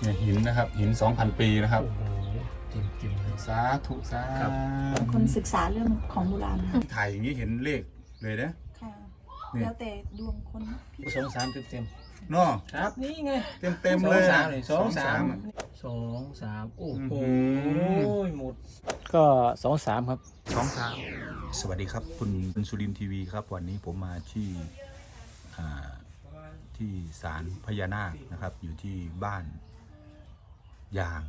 เนี่ยหินนะครับ หิน 2,000 ปีนะครับ โอ้โหจริงจริงๆเลย สาธุสาครับคนศึกษาเรื่องของโบราณค่ะถ่ายอย่างนี้เห็นเลขเลยนะ ค่ะ นี่ แล้วแต่ดวงคนนะสองสามเต็มเต็มเนาะๆครับนี่ไงเต็มเต็มๆเลยสองสามเลยสองสามอะ สองสามโอ้โหอื้อหือ หมด ก็สองสามครับ สองสามสวัสดีครับ คุณสุรินทร์ทีวีครับ วันนี้ผมมาที่อ่าที่ศาลพญานาคนะครับ อยู่ที่บ้าน ยาง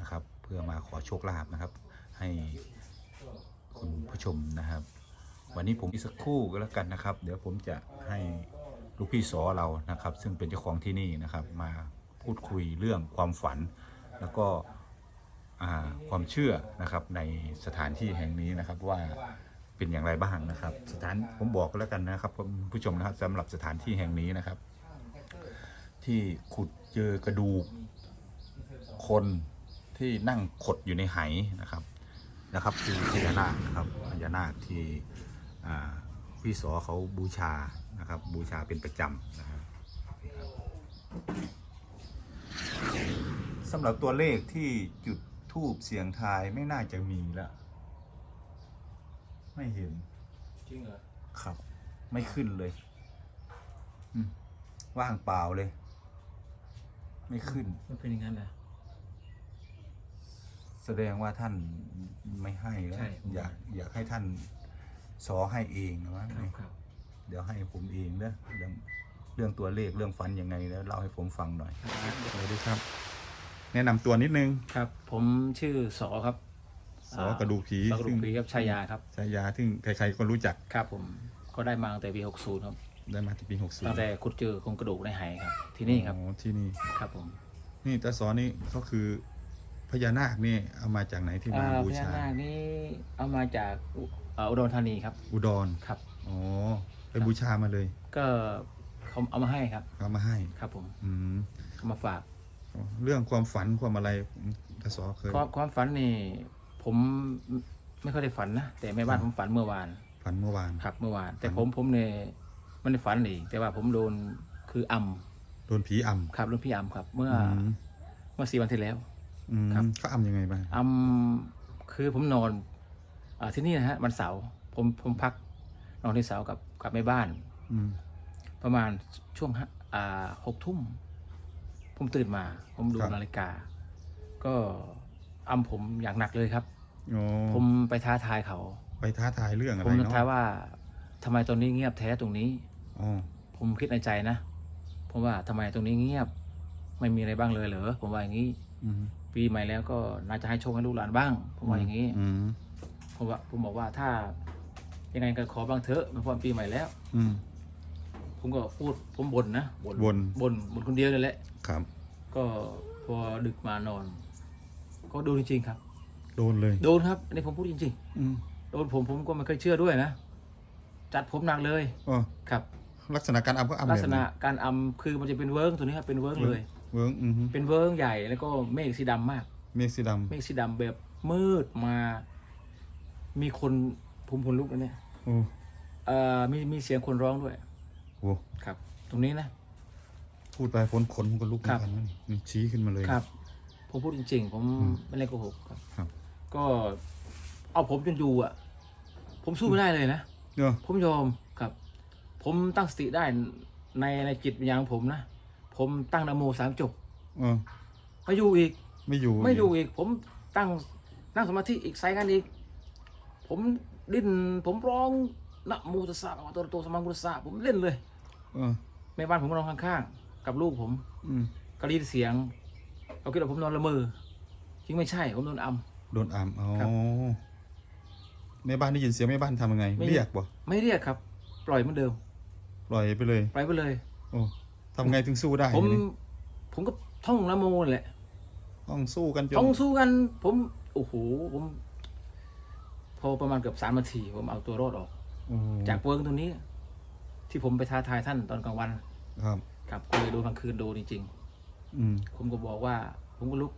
นะครับ เพื่อมาขอโชคลาภนะครับ ให้คุณผู้ชมนะครับ วันนี้ผมอีกสักครู่ก็แล้วกันนะครับ เดี๋ยวผมจะให้ลูกพี่สอเรานะครับ ซึ่งเป็นเจ้าของที่นี่นะครับ มาพูดคุยเรื่องความฝัน แล้วก็ความเชื่อนะครับในสถานที่แห่งนี้นะครับว่าเป็นอย่างไรบ้างนะครับ สถานผมบอกก็แล้วกันนะครับคุณผู้ชมนะครับสำหรับสถานที่แห่งนี้นะครับ ที่ขุดเจอกระดูก คนที่นั่งขดอยู่ในไหนะครับนะครับ คือพญานาคนะครับพญานาคที่อ่าพี่สอเขาบูชานะครับ บูชาเป็นประจำนะครับนี่ครับสำหรับตัวเลขที่จุดทูบเสียงทายไม่น่าจะมีแล้วไม่เห็น จริงเหรอ ครับ ไม่ขึ้นเลยอืมว่างเปล่าเลย ไม่ขึ้น มันเป็นอย่างนั้นเหรอ แสดงว่าท่านไม่ให้แล้วใช่ผมอยากอยากให้ท่านสอให้เองนะวะครับครับเดี๋ยวให้ผมเองเด้อเรื่องเรื่องตัวเลขเรื่องฟันยังไงแล้วเล่าให้ผมฟังหน่อยสวัสดีครับ แนะนำตัวนิดนึงครับ ผมชื่อสอครับสอกระดูกผีสอกระดูกผีครับชายาครับชายาซึ่งใครๆก็รู้จักครับผมก็ได้มาตั้งแต่ปี60ครับได้มาที่ปี60ตั้งแต่ขุดเจอโครงกระดูกในไหครับ ที่นี่ครับอ๋อที่นี่ ครับผมนี่ตาสอนี่ก็คือ พญานาคนี่เอามาจากไหนที่มาอ่าบูพญาชานาคนี่เอามาจากอุอ่าอุดรธานีครับ อุดรครับอ๋อไปบูชามาเลย ก็เขาเอามาให้ครับเอามาให้ครับผมอืมเอามาฝาก เรื่องความฝันความอะไรตาสอเคยความความฝันนี่ ผมไม่ค่อยได้ฝันนะแต่แม่บ้านผมฝันเมื่อวาน ฝันเมื่อวานครับเมื่อวาน แต่ฝันผมผมเนี่ยไม่ได้ฝันนี่แต่ว่าผมโดนคืออำโดนผีอำครับรุ่นพี่อำครับ เมื่ออืมเมื่อสี่วันที่แล้ว อืมครับ เขาอำยังไงบ้างอำคือผมนอนอาที่นี่นะฮะวันเสาร์ผมผมพักนอนที่เสาร์กับกับแม่บ้าน อืมประมาณช่วงห้าอ่าหกทุ่ม ผมตื่นมา ผมดูครับนาฬิกา ก็อำผมอย่างหนักเลยครับ โอ้ผมไปท้าทายเขา ไปท้าทายเรื่องอะไรผมเนาะท้ายว่าทำไมตรงนี้เงียบแท้ตรงนี้ อ๋อผมคิดในใจนะ ผมว่าทำไมตรงนี้เงียบ ไม่มีอะไรบ้างเลยเหรอผมว่าอย่างนี้ อืม ปีใหม่แล้วก็น่าจะให้โชคให้ลูกหลานบ้างผมว่าอย่างนี้อืมผมว่าผมบอกว่าถ้า ยังไงก็ขอบ้างเถอะมันพอปีใหม่แล้ว อืม ผมก็พูดผมบ่นนะบ่นบ่น บ่นบ่นคนเดียวนั่นแหละ ครับ ก็พอดึกมานอน ก็โดนจริงๆครับ โดนเลย โดนครับอันนี้ผมพูดจริงอืมๆโดนผมผมก็ไม่เคยเชื่อด้วยนะจัดผมหนักเลยอ๋อครับ ลักษณะการอำก็อำแบบลักษณะไหการอำคือมันจะเป็นเวิร์กตัวนี้ครับเป็นเวิร์กเลย เวิร์กอืมเป็นเวิร์กใหญ่แล้วก็เมฆสีดำมาก เมฆสีดเมฆสีดำแบบมืดมา มีคนภูมิพลลุกแล้วเนี่ยำโอ้เอ่อมีมีเสียงคนร้องด้วยโหครับ ตรงนี้นะ พูดไปฝนขนมันก็ลุกเหมือนกันนะนี่นี่ชี้ขึ้นมาเลย ครับ ผมพูดจริง ๆผมอืมไม่เล่นโกหกครับ ครับ ก็เอาผมจนอยู่อะ ผมสู้ไม่ได้เลยนะ เนาะผมยอมครับ ผมตั้งสติได้ในในจิตวิญญาณของผมนะ ผมตั้งนะโมสามจบเออไม่อยู่อีก ไม่อยู่ไม่อยู่อีก ผมตั้งนั่งสมาธิอีกไซกันอีก ผมดิ้นผมร้องนะโมตัสสะภะคะวะโตอะระหะโตสัมมาสัมพุทธัสสะผมเล่นเลยเออแม่บ้านผมก็นอนข้างๆกับลูกผมอืมก็ได้ยินเสียงเขาคิดว่าผมนอนละเมอจริงไม่ใช่ ผมโดนอำโดนอำอ๋อครับ แม่บ้านได้ยินเสียงแม่บ้านทำยังไงไม่เรียกบ่ไม่เรียกครับ ปล่อยเหมือนเดิมปล่อยไปเลย ปล่อยไปเลย โอ้ ทำไงถึงสู้ได้ผมทีนี้ผมก็ท่องละโมนั่นแหละ ต้องสู้กันจนท่องสู้กัน ผมโอ้โหผม พอประมาณเกือบสามนาทีผมเอาตัวรอดออกโอ้จากเวิร์กตรงนี้ ที่ผมไปท้าทายท่านตอนกลางวันครับ ครับก็เลยโดนกลางคืนโดนจริงอืม ๆผมก็บอกว่า ผมก็ลุก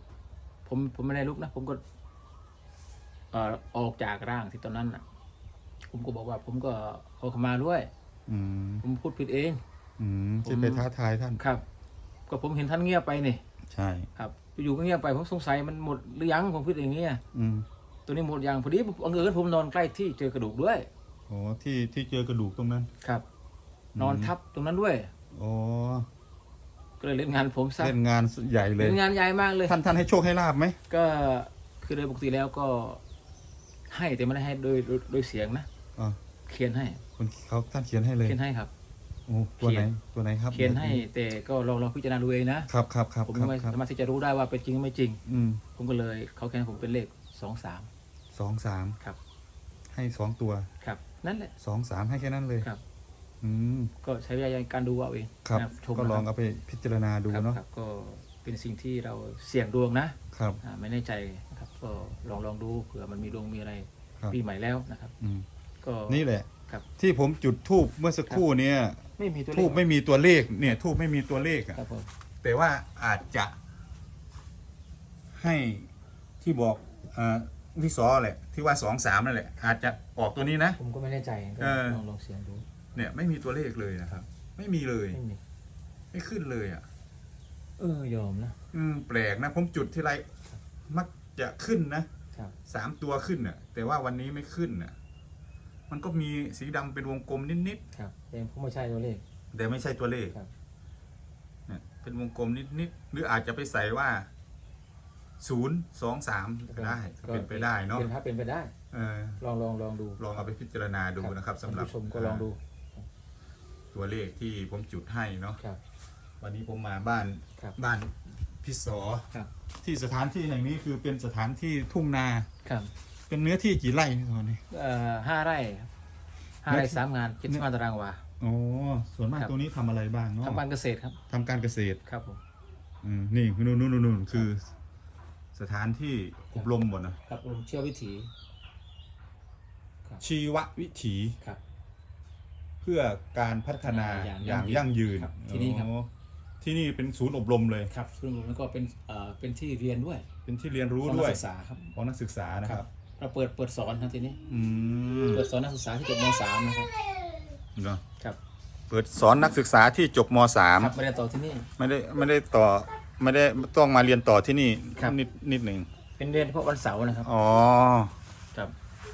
ผมผมไม่ได้ลุกนะผมก็เอ่อออกจากร่างที่ตอนนั้นน่ะ ผมก็บอกว่า ผมก็ขอขมาด้วย อืมผมพูดผิดเอง อืมผมที่ไปท้าทายท่าน ครับ ก็ผมเห็นท่านเงียบไปนี่ ใช่ ครับ อยู่ๆก็เงียบไป ผมสงสัยมันหมดหรือยังผมคิดอย่างเงี้ยอืมตัวนี้หมดยังพอดีบังเอิญผมนอนใกล้ที่เจอกระดูกด้วยโอ้ที่ที่เจอกระดูกตรงนั้น ครับ นอนทับตรงนั้นด้วยโอ้ก็เลยเล่นงานผมซะ เล่นงานใหญ่เลยเล่นงานใหญ่มากเลย ท่านท่านให้โชคให้ลาบไหม ก็คือโดยปกติแล้วก็ ให้แต่ไม่ได้ให้โดยโดยโดยเสียงนะอ่าเขียนให้คนเขาท่านเขียนให้เลย เขียนให้ครับ โอ้ตัวไหนเขียนตัวไหนครับเขียนให้แต่ก็ลองลองพิจารณาดูเองนะครับครับครับผมครับไม่ครับสามารถที่จะรู้ได้ว่าเป็นจริงหรือไม่จริง อืมผมก็เลยเขาเขียนให้ผมเป็นเลขสองสามสองสามครับ ให้สองตัวครับ นั่นแหละสองสามให้แค่นั้นเลยครับ อืมก็ใช้วิทยาการดูเอาเองครับนะชมก็ลองนะครับเอาไปพิจารณาดูครับเนาะครับก็เป็นสิ่งที่เราเสี่ยงดวงนะครับอ่าไม่แน่ใจนะครับก็ลองลองดูเผื่อมันมีดวงมีอะไรครับปีใหม่แล้วนะครับอืมก็นี่แหละครับที่ผมจุดทูบเมื่อสักครู่เนี้ย ไม่มีตัวเลขทูบไม่มีตัวเลข เนี่ยทูบไม่มีตัวเลขอะครับผมแต่ว่าอาจจะให้ที่บอกอ่าพี่ซอแหละที่ว่าสองสามนั่นแหละ อาจจะออกตัวนี้นะ ผมก็ไม่แน่ใจก็เออ ลองลองเสี่ยงดูเนี่ย ไม่มีตัวเลขเลยนะครับ ไม่มีเลย ไม่มีไม่ขึ้นเลยอะ เออยอมนะ อืมแปลกนะ ผมจุดที่ไรมักจะขึ้นนะครับ สามตัวขึ้นน่ะ แต่ว่าวันนี้ไม่ขึ้นน่ะ มันก็มีสีดำเป็นวงกลมนิดครับแต่ผมไม่ใช่ตัวเลข ๆแต่ไม่ใช่ตัวเลขครับ เนี่ยเป็นวงกลมนิดๆหรืออาจจะไปใส่ว่าศูนย์สองสามได้เป็นไปได้เนาะเป็นครับเป็นไปได้ เออลองลองลองดูลองเอาไปพิจารณาดูนะครับสำหรับท่านผู้ชมก็ลองดูตัวเลขที่ผมจุดให้เนาะครับ วันนี้ผมมาบ้านครับบ้านพี่สอ ครับ ที่สถานที่แห่งนี้คือเป็นสถานที่ทุ่งนา ครับ เป็นเนื้อที่กี่ไร่ตอนนี้ เอ่อห้าไร่ครับห้าไร่สามงานเจ็ดสิบห้าตารางวาโอ้ส่วนมากครับ ตรงนี้ทำอะไรบ้างเนาะทำการเกษตรครับ ทำการเกษตรครับผม อืมนี่นู่นนู่นนู่นนู่นคือ สถานที่อบรมหมดนะ ครับผมเชื่อวิถี ชีววิถีครับ เพื่อการพัฒนาอย่างอย่างยั่งยืนครับที่นี่ครับโอ้ที่นี่เป็นศูนย์อบรมเลย ครับซึ่งผมแล้วก็เป็นเอ่อเป็นที่เรียนด้วยเป็นที่เรียนรู้ของนัด้กวย ศึกษาครับ ของนักศึกษานะครับ เราเปิดเปิดสอนครับทีนี้ อืมเปิดสอนนักศึกษาที่จบมสามนะครับ เนาะครับเปิดสอนนักศึกษาที่จบมสามครับมาเรียนต่อที่นี่ ไม่ได้ไม่ได้ต่อไม่ได้ต้องมาเรียนต่อที่นี่ครับ นิดนิดหนึ่งเป็นเรียนเฉพาะวันเสาร์นะครับ อ๋อครับ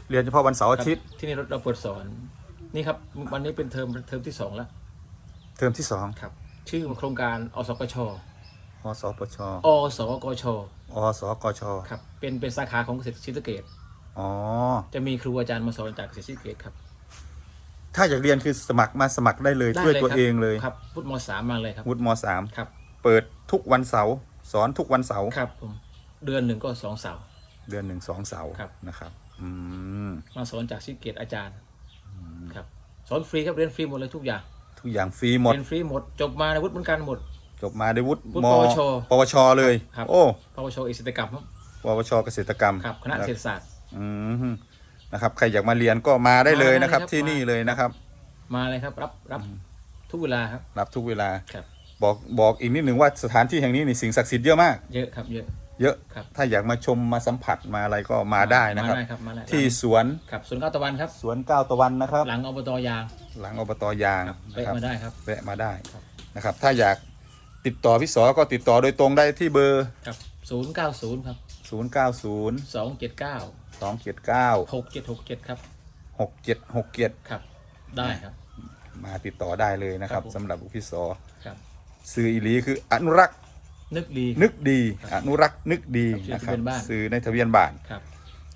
เรียนเฉพาะวันเสาร์อาทิตย์ครับที่นี่เราเราเปิดสอน นี่ครับวันนี้เป็นเทอมเทอมที่สองแล้วเทอมที่สองครับ ชื่อโครงการอสกช อสปชอสกช อสกช ครับ เป็นเป็นสาขาของเกษตรศรีสะเกด อ๋อ จะมีครูอาจารย์มาสอนจากเกษตรศรีสะเกดครับถ้าอยากเรียนคือสมัครมาสมัครได้เลยได้ด้วยเลยตัวครับเองเลยครับพุทธมสามมาเลยครับวุฒิมสามครับ เปิดทุกวันเสาร์สอนทุกวันเสาร์ครับผมเดือนหนึ่งก็สองเสาร์เดือนหนึ่งสองเสาร์ครับนะครับอืมมาสอนจากศรีสะเกดอาจารย์ครับสอนฟรีครับเรียนฟรีหมดเลยทุกอย่าง ทุกอย่างฟรีหมดเรียนฟรีหมด จบมาในวุฒิเหมือนกันหมด จบมาได้วุฒิวุฒิมปวชปวชเลยครับโอ้ปวชเอกเศรษฐกรรมครับปวชเกษตรกรรมครับคณะเศรษฐศาสตร์ อืมนะครับ ใครอยากมาเรียนก็มาได้เลยนะครับ มาได้เลยครับ ที่นี่เลยนะครับ มาเลยครับ รับรับทุกเวลาครับ รับทุกเวลา ครับ บอกบอกอีกนิดหนึ่งว่าสถานที่แห่งนี้นี่สิ่งศักดิ์สิทธิ์เยอะมาก เยอะครับ เยอะ เยอะ ครับ ถ้าอยากมาชมมาสัมผัสมาอะไรก็มาได้นะครับ มาได้ครับมาได้ที่สวนครับสวนก้าวตะวันครับ สวนก้าวตะวันนะครับ หลังอบตยางหลังอบตยางครับนะไปครับมาได้ครับ แวะมาได้ครับ นะครับ ถ้าอยากติดต่อพี่สอก็ติดต่อโดยตรงได้ที่เบอร์ ครับศูนย์เก้าศูนย์ครับ090 สองเจ็ดเก้า 279หกเจ็ดหกเจ็ดครับ6767ครับ ได้ครับ มาติดต่อได้เลยนะครับครับผม สำหรับพี่สอครับสื่ออีหลีคืออนุรักษ์นึกดี นึกดี อนุรักษ์นึกดีครับนะครับชื่อทะเบียนบ้านสื่อในทะเบียนบ้าน ครับ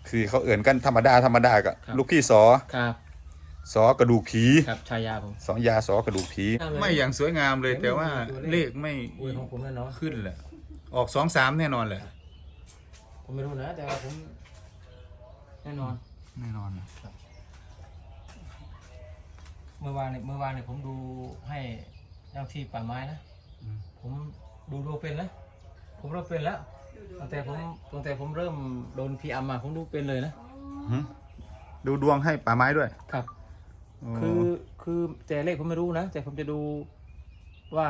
คือเขาเอื่นกันธรรมดาธรรมดากับครับ ลูกพี่สอครับสอกระดูกผีครับชายาผม สองยาสอกระดูกผีครับไม่อย่างสวยงามเลยแต่ว่าตัวเลเลขขไม่อุ้ยของผมแน่นอนขึ้นแหละ ออกสองสามแน่นอนแหละ ผมไม่รู้นะ แต่ว่าผม แน่นอน แน่นอนเมื่อวานเนี่ยเมื่อวานเนี่ยผมดูให้เจ้าที่ป่าไม้นะผมดูดูเป็นแล้วผมเริ่มเป็นแล้วตั้งแต่ผมตั้งแต่ผมเริ่มโดนพีอัมมาผมดูเป็นเลยนะดูดวงให้ป่าไม้ด้วยครับคือคือแต่เลขผมไม่รู้นะ แต่ผมจะดูว่า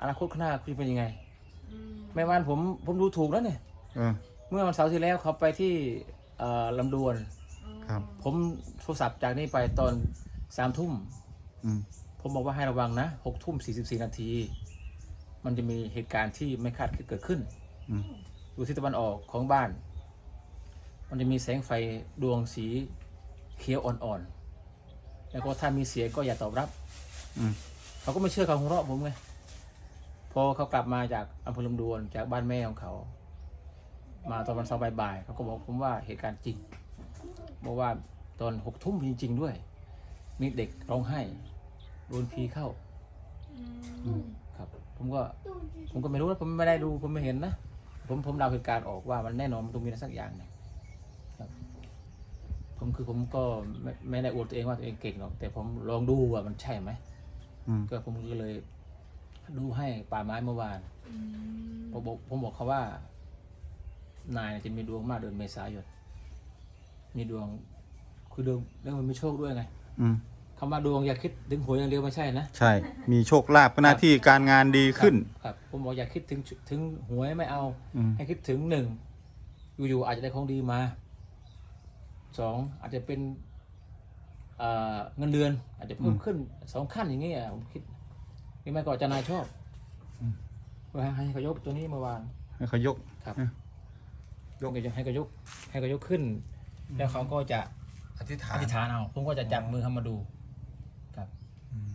อนาคตข้างหน้าคือเป็นยังไงแม่วานผมผมดูถูกแล้วเนี่ย เออเมื่อวันเสาร์ที่แล้วเขาไปที่ เอ่อลำดวน ครับ ผมโทรศัพท์จากนี้ไปตอนสามทุ่ม อืม ผมบอกว่าให้ระวังนะหกทุ่มสี่สิบสี่นาที มันจะมีเหตุการณ์ที่ไม่คาดคิดเกิดขึ้นอืมอยู่ที่ตะวันออกของบ้าน มันจะมีแสงไฟดวงสีเขียวอ่อนๆ แล้วก็ถ้ามีเสียงก็อย่าตอบรับ อืม เขาก็ไม่เชื่อเขาของเราะผมไง พอเขากลับมาจากอำเภอลำดวนจากบ้านแม่ของเขา มาตอนวันเสาร์บ่ายๆเขาก็บอกผมว่าเหตุการณ์จริงบอกว่าตอนหกทุ่มจริง ๆ ด้วย มีเด็กร้องไห้โดนผีเข้าครับ ผมก็ผมก็ไม่รู้นะผมไม่ได้ดูผมไม่เห็นนะผมผมเดาเหตุการณ์ออกว่ามันแน่นอนมันต้องมีอะไรสักอย่างหนึ่งครับผมคือผมก็ไม่ไม่ได้อวดตัวเองว่าตัวเองเก่งหรอกแต่ผมลองดูว่ามันใช่ไหมอืมก็ผมก็เลย ดูให้ป่าไม้เมื่อวานผมบอกผมบอกเขาว่า นายจะมีดวงมากเดือนเมษายน มีดวงคือดวงเรื่องมันมีโชคด้วยไงอืมคำว่าดวงอย่าคิดถึงหวยอย่างเดียวไม่ใช่นะ ใช่ มีโชคลาภหน้าที่การงานดีขึ้นครับครับผมบอกอย่าคิดถึงถึงหวยไม่เอา อืม ให้คิดถึงหนึ่งอยู่ๆอาจจะได้ของดีมาสองอาจจะเป็นเอ่อเงินเดือน อาจจะเพิ่มขึ้นสองขั้นอย่างเงี้ยผมคิดนี่ไม่ก็อาจะนายชอบว่าให้เขายกตัวนี้เมื่อวานให้เขายก ครับอืม ยกให้เขายกให้เขายกขึ้น แล้วเขาก็จะอธิษฐาอนธิษฐานเอาผมก็จะจับมือเขามาดูครับอืม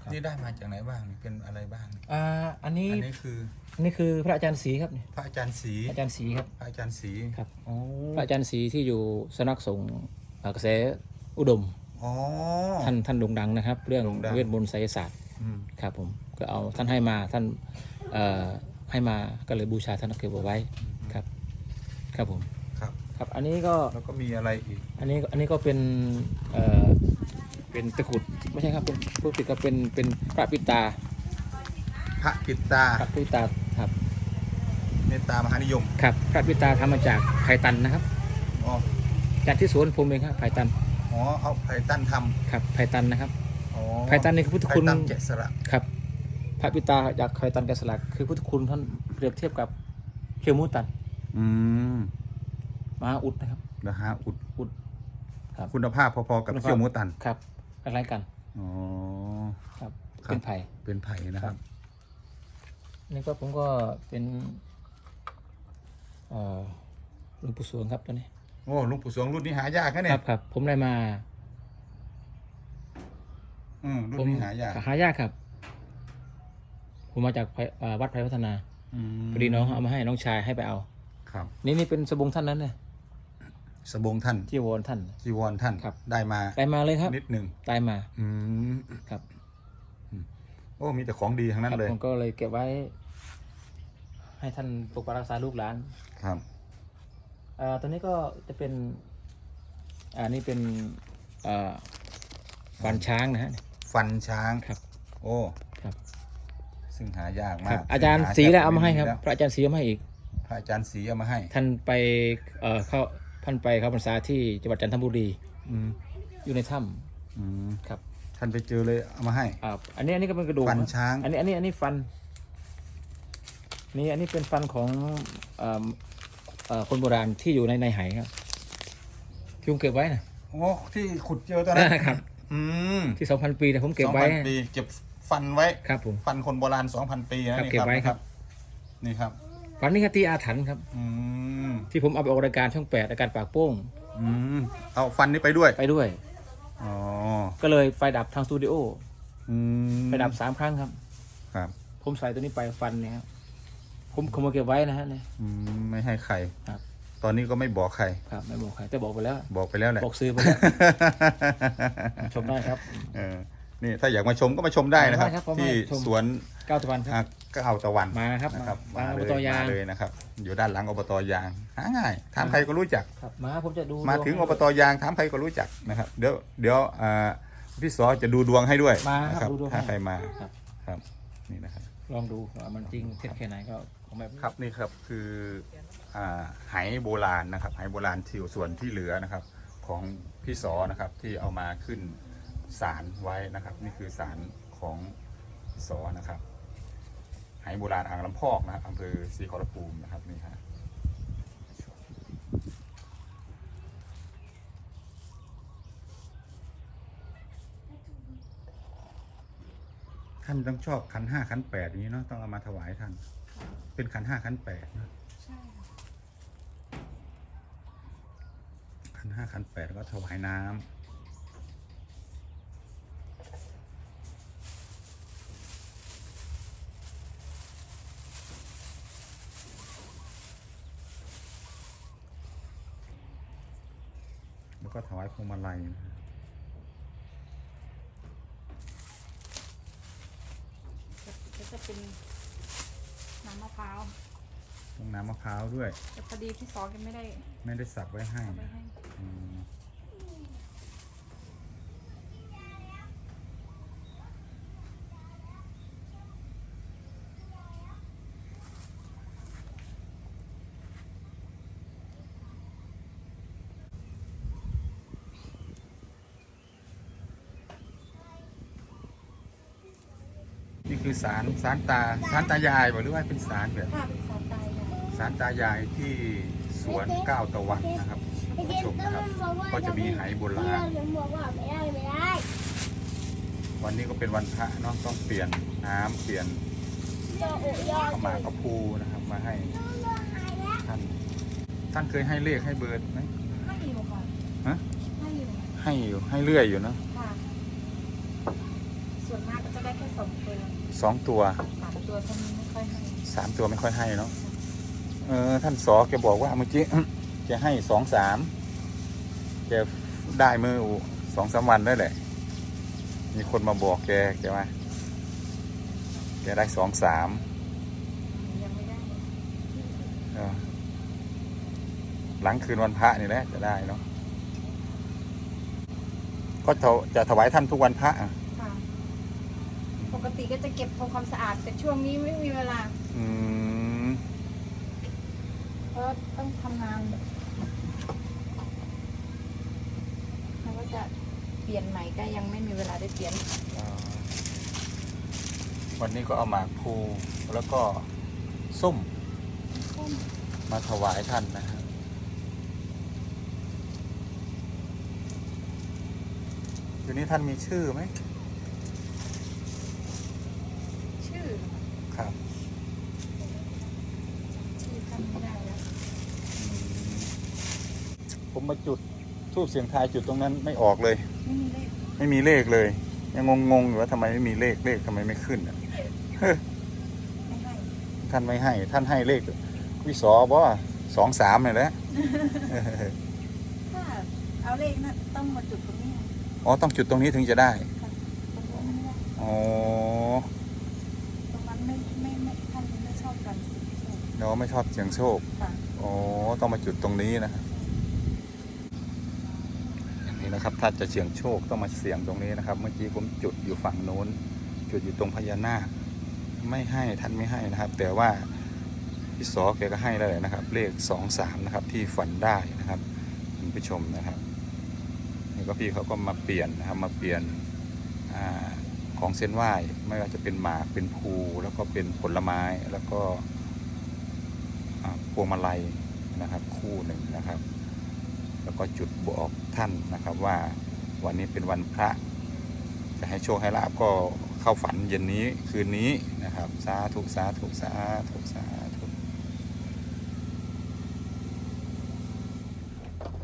ครับ นี่ได้มาจากไหนบ้างเป็นอะไรบ้าง อ่าอันนี้อันนี้คืออันนี้คือพระอาจารย์ศรีครับนี่พระอาจารย์ศรีอาจารย์ศรีครับ พระอาจารย์ศรีครับอ๋อพระอาจารย์ศรีที่อยู่สำนักสงฆ์เอ่อกระแสอุดม อ๋อ ท่านท่านโด่งดังนะครับ เรื่องโด่งดัง เวทมนต์ไสยศาสตร์อืมครับผมก็เอาท่านให้มาท่านเอ่อให้มาก็เลยบูชาท่านเก็บเอาไว้ ครับครับผมครับ ครับ อันนี้ก็แล้วก็มีอะไรอีก อันนี้อันนี้ก็เป็นเอ่อเป็นตะกรุดไม่ใช่ครับเป็นผู้ติดก็เป็นเป็นพระปิตาพระปิดตาพระปิตาครับเมตตามหานิยมครับพระปิตาทำมาจากไผ่ตันนะครับอ๋อจากที่สวนผมเองครับไผ่ตันอ๋อเอาไผ่ตั้นทครับไผ่ตันนะครับำอ๋อไผ่ตันนี่คือพุทธไผ่คุณตั้นแกะสลักครับ พระปิตาจากไผ่ตันกบสลักคือพุทธคุณท่านเปรียบเทียบกับเขียวมูตัน อืมมหาอุดนะครับนะฮะอุดอุด ครับคุณภาพพอๆกับคุณภาพเขี้ยวหมูตันครับคล้ายๆกันอ๋อครับ ครับ เป็นไผ่ เป็นไผ่นะครับ นี่ก็ผมก็เป็นเอ่อหลวงปู่สวงครับตัวนี้ โอ้หลุงปู่สวงรุ่นนี้หายากนะคเนี่รัยบครับ ผมได้มาอืมรุ่ผมนนี้หายากหายากครับ ผมมาจากไผ่อ่าวัดไผ่พัฒนาอืมพอดีน้องเอามาให้น้องชายให้ไปเอา ครับนี่นี่เป็นสบงท่านนั้นเนี่ยสบงท่านที่วอนท่าน จีวรท่านครับ ได้มาได้มาเลยครับนิดหนึ่งได้มา อืมครับโอ้มีแต่ของดีทั้งนั้นครับเลยผมก็เลยเก็บไว้ ให้ท่านปกปักรักษาลูกหลานครับอ่าตัวนี้ก็จะเป็น อ่านี่เป็นอ่าฟันช้างนะฮะฟันช้างครับ โอ้ครับ ซึ่งหายากคมารับกอาจารย์ซึ่งศรีแทได้บเอามาให้ครับแล้วพระอาจารย์ศรีเอามาให้อีก พระอาจารย์ศรีเอามาให้ท่านไปเอ่อเข้าท่านไปเข้าพรรษาที่จังหวัดจันทบุรีอืมอยู่ในถ้อืมำครับท่านไปเจอเลยเอามาให้ อ่าอันนี้อันนี้ก็เป็นกระดูกฟันนะช้าง อันนี้อันนี้อันนี้ฟันนี่อันนี้เป็นฟันของเอ่อเอ่อคนโบราณที่อยู่ในในไหครับที่ผมเก็บไว้นะโอ้ที่ขุดเจอตอนนั้นครับ อืมที่สองพันปีแต่ผมเก็บสองไว้พันปีเก็บฟันไว้ ครับผม ฟันคนโบราณสองพันปีนะครับนี่เก็บไว้ครับ นี่ครับ ฟันนี้ครับที่อาถรรพ์ครับ อืมที่ผมเอาไปออกรายการช่องแปดรายการปากโป้งอืมเอาฟันนี้ไปด้วยไปด้วย อ๋อก็เลยไฟดับทางสตูดิโออืมไฟดับสามครั้งครับ ครับผมใส่ตัวนี้ไปฟันเนี่ยครับผมขโมยเก็บไว้นะฮะเนี่ย อืมไม่ให้ใครครับ ตอนนี้ก็ไม่บอกใคร ครับไม่บอกใครแต่บอกไปแล้ว บอกไปแล้วแหละ บอกซื้อไปแล้วชมได้ครับ เออนี่ถ้าอยากมาชมก็มาชมได้นะครับ ได้ครับผมที่ให้ชม สวนเก้าตะวันครับอะ ก็เอาตะวันมาครับนะครับมามาอบเลยตยาง มาเลยนะครับ อยู่ด้านหลังอบตยางหาง่ายถามใครก็รู้จัก ครับมาผมจะดูมาถึงดวอบตยางถามใครก็รู้จักนะครับ เดี๋ยวเดี๋ยวอ่าพี่สอจะดูดวงให้ด้วยมาครับนะดูดวงถ้าให้ใครมาครับครับนี่นะครับ ลองดูว่ามันจริงเท็จแค่ไหนก็ของแบบครับนี่ครับคืออ่าไหโบราณนะครับไหโบราณทิวส่วนที่เหลือนะครับ ของพี่สอนะครับที่เอามาขึ้นศาลไว้นะครับ นี่คือศาลของพี่สอนะครับ ไหโบราณอ่างลำพอกนะครับอำเภอศรีขอรภูมินะครับนี่ฮะท่านต้องชอบขันห้าขันแปดอย่างนี้เนาะต้องเอามาถวายท่าน เป็นขันห้าขันแปดนะใช่ค่ะขันห้าขันแปดแล้วก็ถวายน้ำ ก็ถวายพวงมาลัยนะก็จะเป็นน้ำมะพร้าวต้องน้ำมะพร้าวด้วย แต่พอดีพี่ซอกันไม่ได้ ไม่ได้สับไว้ให้เอาไปนะให้ อืม คือสารสารตาสารตายายบอกหรือว่าเป็นสารแบบค่ะเป็นซอสตายายสารตายายที่สวนก้าวตะวันนะครับคุณผู้ชมนะครับ ก็จะมีไหโบราณ ผมบอกว่าไม่ได้ไม่ได้วันนี้ก็เป็นวันพระเนาะต้องเปลี่ยนน้ำเปลี่ยนยออุยอข้าวหมากกระพูนะครับ มาให้ท่านท่านเคยให้เลขให้เบอร์ไหมให้อยู่ค่ะฮะให้อยู่ให้อยู่ให้เรื่อยอยู่เนาะ ค่ะ ส่วนมากก็จะได้แค่ สองตัวสองตัวสามตัวท่านไม่ค่อยให้สามตัวไม่ค่อยให้เนาะเออท่านสอแกบอกว่าเมื่อกี้ แกให้สองสามแกได้มืออูสองสามวันได้แหละ มีคนมาบอกแกแกว่าแกได้สองสามยังไม่ได้เออหลังคืนวันพระนี่แหละจะได้เนาะก็จะจะถวายท่านทุกวันพระอะค่ะ ปกติก็จะเก็บทำความสะอาด แต่ช่วงนี้ไม่มีเวลา อืมเพราะต้องทำงานแล้วก็จะเปลี่ยนใหม่ก็ยังไม่มีเวลาได้เปลี่ยนเอ่อวันนี้ก็เอาหมากพลูแล้วก็ส้มมาถวายท่านนะครับทีนี้ท่านมีชื่อไหม ชื่อ ครับ ชื่อท่านไม่ได้แล้ว อืมผ มมาจุดทูบเสียงทายจุดตรงนั้นไม่ออกเลย ไม่มีเลขไม่มีเลขเลย ยังงงๆอยู่ว่าทำไมไม่มีเลขเลขทำไมไม่ขึ้นอะไม่ให้ท่านไม่ให้ ท่านให้เลข วิสอบ่สองสามเลยแหละถ้าเอาเลขนะต้องมาจุดตรงนี้อ๋อต้องจุดตรงนี้ถึงจะได้ค่ะตรงนั้นไม่ได้อ๋อตรงนั้นไม่ไม่ไม่ท่านไม่ชอบการเสี่ยงโชคเราไม่ชอบเสียงโชคค่ะ อ๋อ ต้องมาจุดตรงนี้นะครับอย่าง นี้นะครับ ถ้าจะเสี่ยงโชคต้องมาเสี่ยงตรงนี้นะครับ เมื่อกี้ผมจุดอยู่ฝั่งโน้น จุดอยู่ตรงพญานาคไม่ให้ท่านไม่ให้นะครับ แต่ว่าพี่สอแกก็ให้แล้วนะครับ เลขสองสามนะครับที่ฝันได้นะครับคุณผู้ชมนะครับนี่ก็พี่เขาก็มาเปลี่ยนนะครับมาเปลี่ยนอของเส้นไหว้ไม่ว่าจะเป็นหมากเป็นภูแล้วก็เป็นผลไม้แล้วก็อ่าพวงมาลัยนะครับคู่หนึ่งนะครับ แล้วก็จุดบอกท่านนะครับว่าวันนี้เป็นวันพระ จะให้โชคให้ลาบก็เข้าฝันเย็นนี้คืนนี้นะครับสาธุสาธุสาธุสาธุ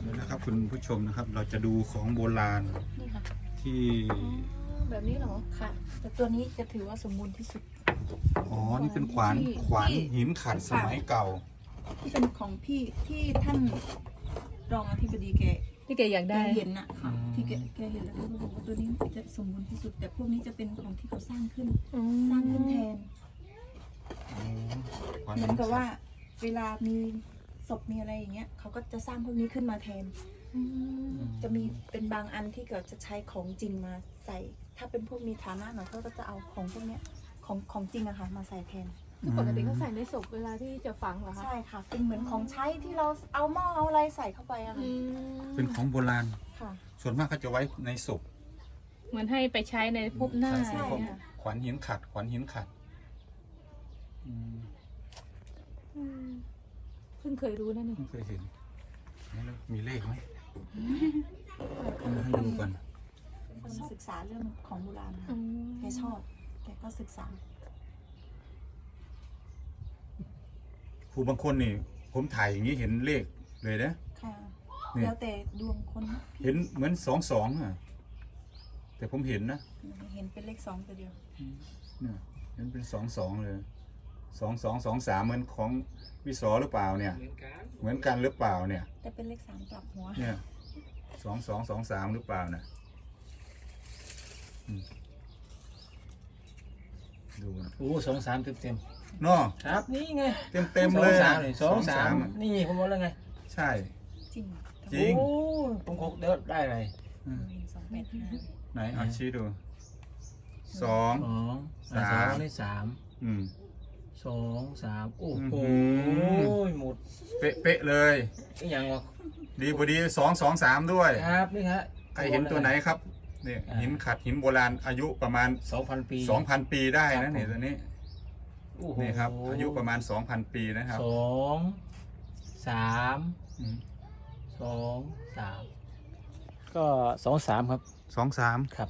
นี่นะครับคุณผู้ชมนะครับเราจะดูของโบราณนี่ค่ะที่แบบนี้เหรอค่ะ แต่ตัวนี้จะถือว่าสมบูรณ์ที่สุด อ๋อ นี่เป็นขวานที่ขวานที่หินขัดสมัยเก่า ที่เป็นของพี่ที่ท่าน รองอธิบดีแกที่แกอยากแกได้ เห็นน่ะค่ะอืมที่แกแกเห็นแล้วก็บอกว่าตัวนี้จะสมบูรณ์ที่สุด แต่พวกนี้จะเป็นของที่เขาสร้างขึ้น อืสร้างขึ้นมแทนอืมขวานเหมืหิอนนกับขัว่าดเวลามีศพมีอะไรอย่างเงี้ยเขาก็จะสร้างพวกนี้ขึ้นมาแทนอืมจะมีเป็นบางอันที่เขาจะใช้ของจริงมาใส่ ถ้าเป็นพวกมีฐานะหน่อยเขาก็จะเอาของพวกเนี้ยของของจริงอะค่ะมาใส่แทน คือปกติเขาใส่ในศพเวลาที่จะฝังเหรอคะใช่ค่ะ เป็นเหมือนของใช้ที่เราเอาหม้อเอาอะไรใส่เข้าไปอะค่ะอืมเป็นของโบราณ ค่ะ ส่วนมากเขาจะไว้ในศพเหมือนให้ไปใช้ในภพหน้าใช่อะไรพวกเงี้ยขวานหินขัด ขวานหินขัดอืมอืมเพิ่งเคยรู้นะนี่ไม่เคยเห็นไหนแล้วมีเลขไหมให้ดูก่อนคนศึกษาเรื่องของโบราณอืค่ะมแกชอบแกก็ศึกษา ผู้บางคนนี่ ผมถ่ายอย่างนี้เห็นเลขเลยนะ ค่ะเนี่ยแล้วแต่ดวงคนนะพี่เห็นเหมือนสองสองอะ แต่ผมเห็นนะเห็นเป็นเลขสองตัวเดียว เนี่ยเห็นเป็นสองสองเลยสองสองสองสามเหมือนของวิศอหรือเปล่าเนี่ย เหมือนกันเหมือนกันหรือเปล่าเนี่ย แต่เป็นเลขสามกลับหัว เนี่ยสองสองสองสามหรือเปล่านะอืมดูนะโอ้สองสามเต็มเต็ม เนาะๆครับนี่ไงเต็มเต็มๆเลยสองสามเลยสองสามอะนี่ผมบอกแล้วไงใช่ จริงจริง โอ้ผมคงเดินได้เลยอืมสองแปดห้าไหนเอาชี้ดูสอง สองสามสองนี่สามอืม สองสามโอ้โหอื้อหืหมดเป๊ะเป๊ะๆเลย อีกอย่างวะดีพอดีสองสองสามด้วย ครับนี่ฮะใครเห็นตัวไหนครับเนี่ยอ่าหินขัดหินโบราณอายุประมาณ สองพันปี 2,000 ปีได้ครันะบเนี่ยผมตัวนี้ โอ้โหนี่ครับอายุประมาณ 2,000 ปีนะครับสองสามอืมสองสามก็สองสามครับ สองสามครับ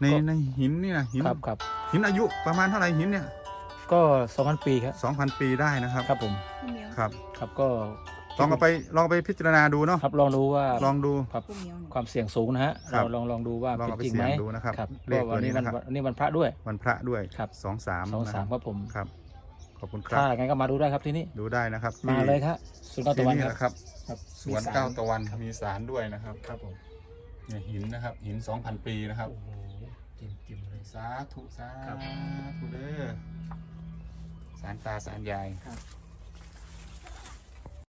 ในในหินเนี่ยหินครับครับหินอายุประมาณเท่าไหร่หินเนี่ยก็สองพันปีครับ 2,000 ปีได้นะครับ ครับผมผู้เหมียวครับ ครับก็ ลองเอาไปลองเอาไปพิจารณาดูเนาะครับลองดูว่าลองดู ครับผู้เหมียวเนี่ยความเสี่ยงสูงนะฮะครัเราบลองลองดูว่าลองเป็นเอาไปจริงไหมเสี่ยงดูนะครับครับเลขก็วันนี้ตัวนี้มันนะครับ วันนี้วันพระด้วย วันพระด้วยครับ สองสามสองสามนะครับผมครับ ขอบคุณครัถ้าบไงก็มาดูได้ครับที่นี่ดูได้นะครับมาที่เลยครับสุนทรตะที่วันนี่ครับนะครับ ครับสวนมีเก้าสรตะวันมีสารด้วยนะครับครับผมเนี่ยหินนะครับ หิน2,000ปีนะครับ โอ้โหจิ้มจิ้มเลย สาธุสาครับธุเด้อสารตาสารยายครับ